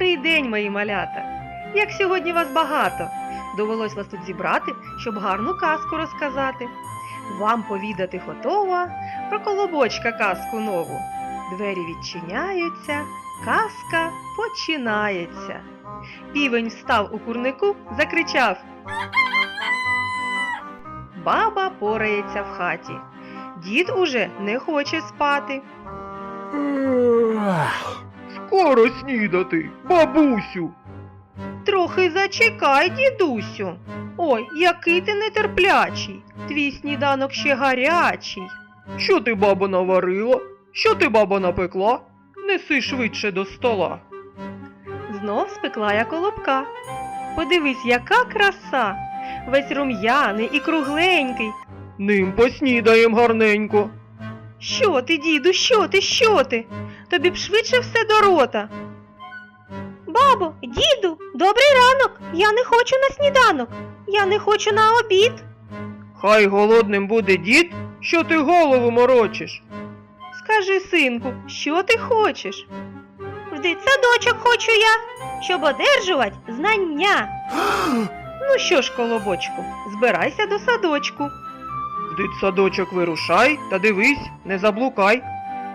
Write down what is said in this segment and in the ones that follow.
Добрий день, мої малята! Як сьогодні вас багато! Довелось вас тут зібрати, щоб гарну казку розказати. Вам повідати готова про колобочка казку нову. Двері відчиняються, казка починається. Півень встав у курнику, закричав. Баба порається в хаті. Дід уже не хоче спати. Скоро снідати, бабусю. Трохи зачекай, дідусю. Ой, який ти нетерплячий. Твій сніданок ще гарячий. Що ти, баба, наварила? Що ти, баба, напекла? Неси швидше до стола. Знов спекла я колобка. Подивись, яка краса. Весь рум'яний і кругленький. Ним поснідаєм гарненько. Що ти, діду, що ти, що ти? Тобі б швидше все до рота. Бабо, діду, добрий ранок. Я не хочу на сніданок. Я не хочу на обід. Хай голодним буде дід, що ти голову морочиш. Скажи, синку, що ти хочеш? В дитсадочок хочу я, щоб одержувати знання. ну що ж, колобочку, збирайся до садочку. В дитсадочок вирушай та дивись, не заблукай.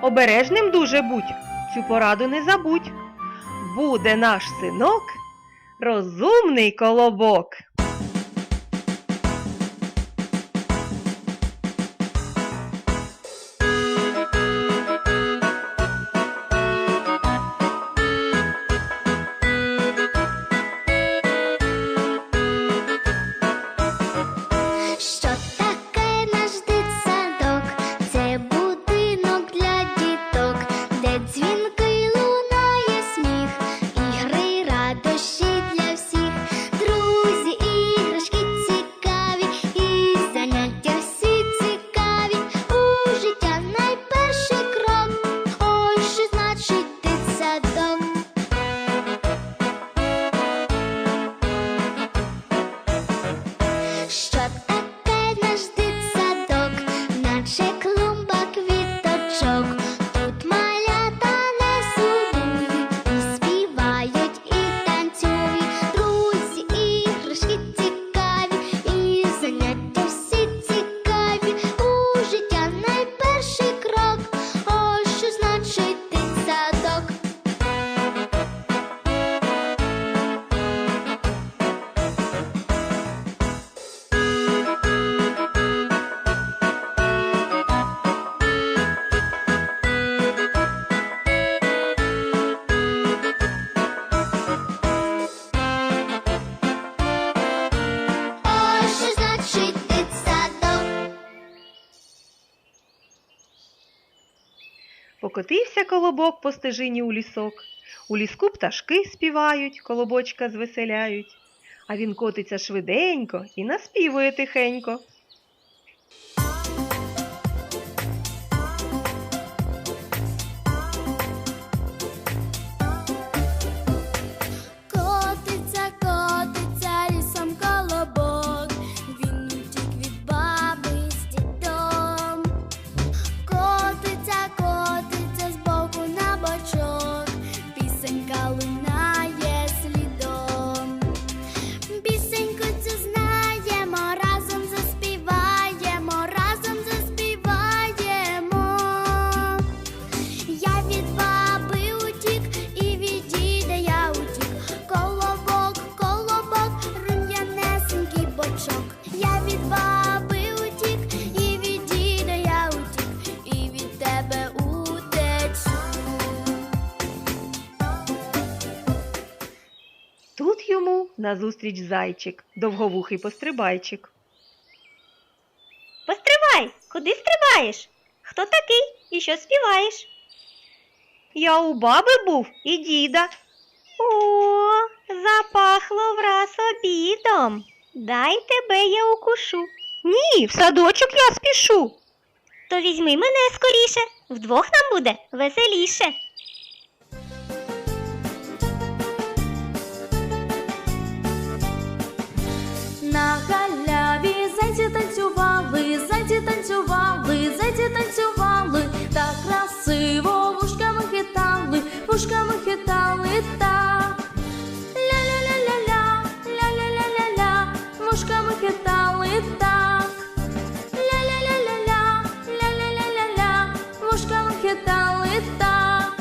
Обережним дуже будь, цю пораду не забудь. Буде наш синок розумний колобок. Zo Покотився колобок по стежині у лісок. У ліску пташки співають, колобочка звеселяють. А він котиться швиденько і наспівує тихенько. Тут йому назустріч зайчик, довговухий пострибайчик. Постривай, куди стрибаєш? Хто такий і що співаєш? Я у баби був і діда. О, запахло враз обідом. Дай тебе я укушу. Ні, в садочок я спішу. То візьми мене скоріше, вдвох нам буде веселіше. халяві, зайці танцювали, зайці танцювали, зайці танцювали, так красиво вушками хитали, вушками хитали так. Ля-ля-ля-ля-ля, ля-ля-ля-ля-ля, вушками хитали так. Ля-ля-ля-ля-ля, ля-ля-ля-ля-ля, вушками хитали так.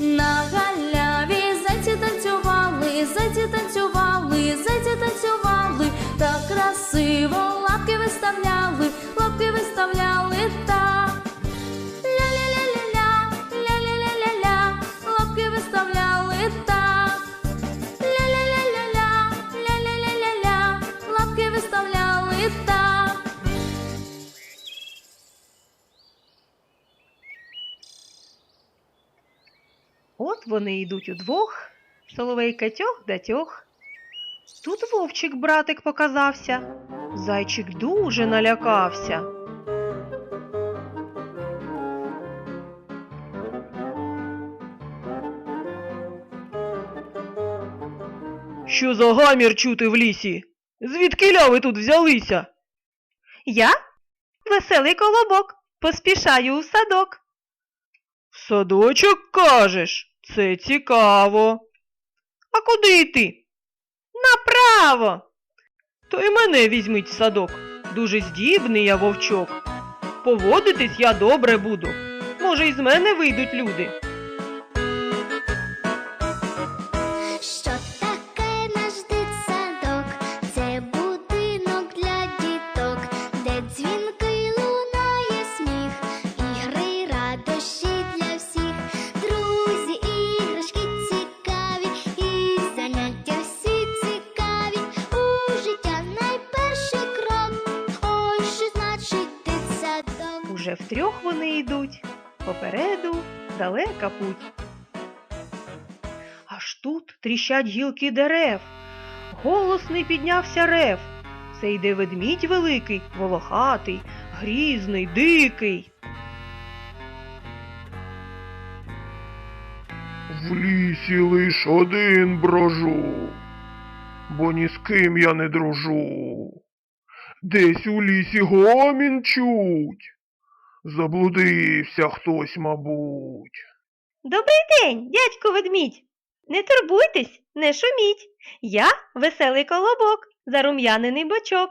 На халяві, зайці танцювали, зайці танцювали, зайці танцювали красиво лапки виставляли, лапки виставляли так. Ля-ля-ля-ля-ля, ля-ля-ля-ля-ля, лапки виставляли так. Ля-ля-ля-ля-ля, ля-ля-ля-ля-ля, лапки виставляли. От вони йдуть удвох, соловейка тьох да тьох. Тут вовчик братик показався. Зайчик дуже налякався. Що за гамір чути в лісі? Звідки ви тут взялися? Я веселий колобок, поспішаю у садок. В садочок кажеш? Це цікаво. А куди йти? Направо. То й мене візьміть в садок. Дуже здібний я вовчок. Поводитись я добре буду. Може, із мене вийдуть люди. Уже втрьох вони йдуть, попереду далека путь. Аж тут тріщать гілки дерев. Голосний піднявся рев. Це йде ведмідь великий, волохатий, грізний, дикий. В лісі лиш один брожу, бо ні з ким я не дружу. Десь у лісі гомін чуть. Заблудився хтось, мабуть. Добрий день, дядько ведмідь. Не турбуйтесь, не шуміть. Я веселий колобок, зарум'янений бочок.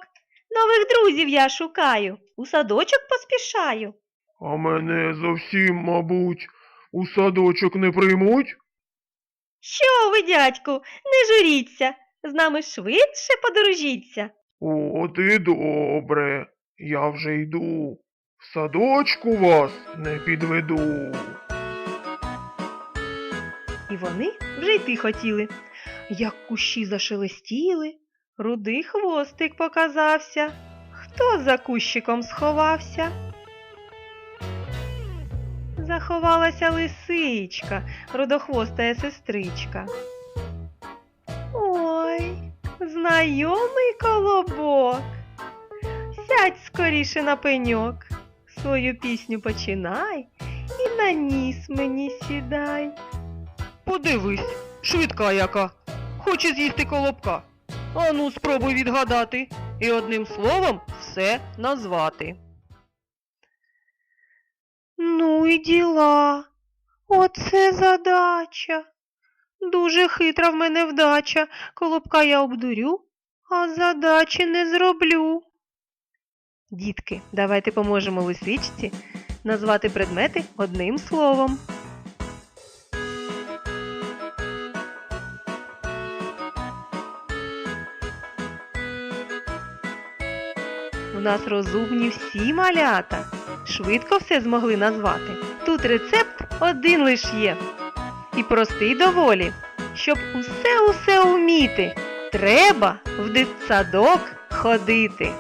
Нових друзів я шукаю, у садочок поспішаю. А мене зовсім, мабуть, у садочок не приймуть? Що ви, дядьку, не журіться, з нами швидше подорожіться. От і добре, я вже йду. Садочку вас не підведу. І вони вже йти хотіли. Як кущі зашелестіли, рудий хвостик показався. Хто за кущиком сховався? Заховалася лисичка, рудохвостая сестричка. Ой, знайомий колобок. Сядь скоріше на пеньок, свою пісню починай і на ніс мені сідай. Подивись, швидка яка. Хоче з'їсти колобка. Ану, спробуй відгадати і одним словом все назвати. Ну і діла. Оце задача. Дуже хитра в мене вдача. Колобка я обдурю, а задачі не зроблю. Дітки, давайте поможемо лисичці назвати предмети одним словом. У нас розумні всі малята. Швидко все змогли назвати. Тут рецепт один лиш є. І простий доволі. Щоб усе-усе вміти, треба в дитсадок ходити.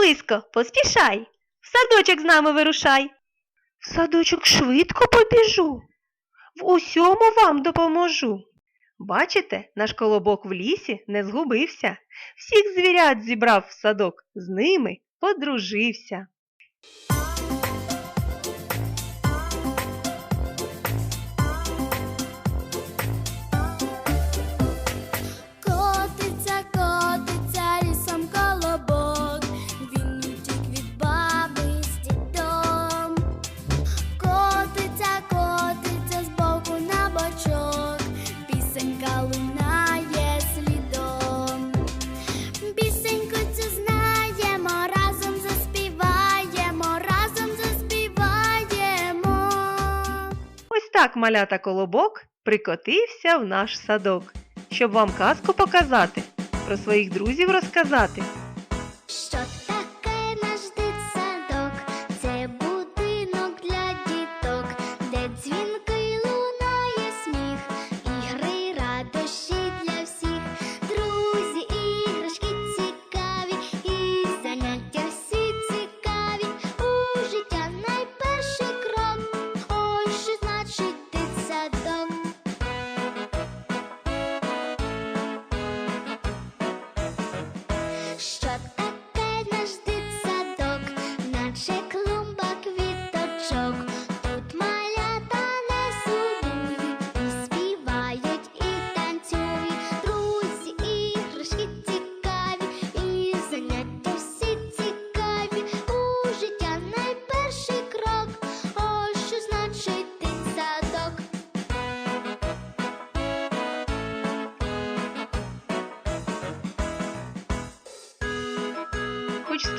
Люболисько, поспішай, в садочок з нами вирушай. В садочок швидко побіжу, в усьому вам допоможу. Бачите, наш колобок в лісі не згубився, всіх звірят зібрав в садок, з ними подружився. Так малята колобок прикотився в наш садок, щоб вам казку показати, про своїх друзів розказати. Що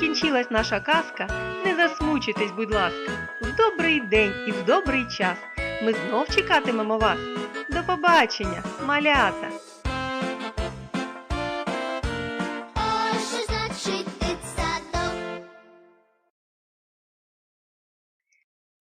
Хоч скінчилась наша казка, не засмучуйтесь, будь ласка. В добрий день і в добрий час. Ми знов чекатимемо вас. До побачення, малята!